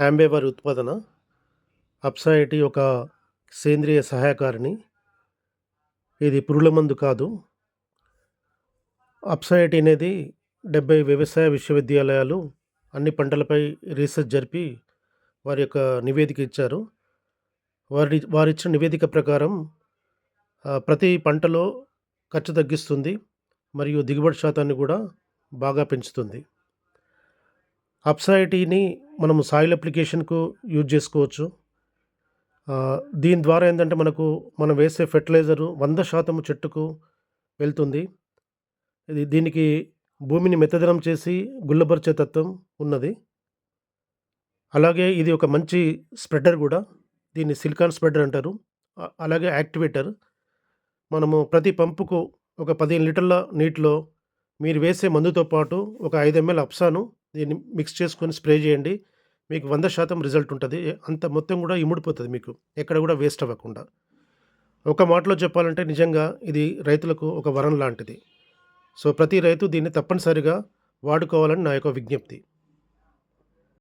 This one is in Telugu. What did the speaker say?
హ్యాంబేవర్ వారి ఉత్పాదన అప్సైటీ ఒక సేంద్రియ సహాయకారిణి. ఇది పురుగుల మందు కాదు. అప్సైటీ అనేది డెబ్బై వ్యవసాయ విశ్వవిద్యాలయాలు అన్ని పంటలపై రీసెర్చ్ జరిపి వారి యొక్క నివేదిక ఇచ్చారు. వారి వారిచ్చిన నివేదిక ప్రకారం ప్రతి పంటలో ఖర్చు తగ్గిస్తుంది మరియు దిగుబడి శాతాన్ని కూడా బాగా పెంచుతుంది. అప్సైటీని మనము సాయిల్ అప్లికేషన్కు యూజ్ చేసుకోవచ్చు. దీని ద్వారా ఏంటంటే మనకు మనం వేసే ఫెర్టిలైజరు వంద శాతం చెట్టుకు వెళ్తుంది. ఇది దీనికి భూమిని మెత్తదనం చేసి గుల్లబరిచే తత్వం ఉన్నది. అలాగే ఇది ఒక మంచి స్ప్రెడర్ కూడా. దీన్ని సిలికాన్ స్ప్రెడర్ అంటారు. అలాగే యాక్టివేటర్. మనము ప్రతి పంపుకు ఒక పదిహేను లీటర్ల నీటిలో మీరు వేసే మందుతో పాటు ఒక ఐదు ఎంఎల్ అప్సాను దీన్ని మిక్స్ చేసుకొని స్ప్రే చేయండి. మీకు వంద శాతం రిజల్ట్ ఉంటుంది. అంత మొత్తం కూడా ఇముడిపోతుంది మీకు. ఎక్కడ కూడా వేస్ట్ అవ్వకుండా. ఒక మాటలో చెప్పాలంటే నిజంగా ఇది రైతులకు ఒక వరం లాంటిది. సో ప్రతి రైతు దీన్ని తప్పనిసరిగా వాడుకోవాలని నా యొక్క విజ్ఞప్తి.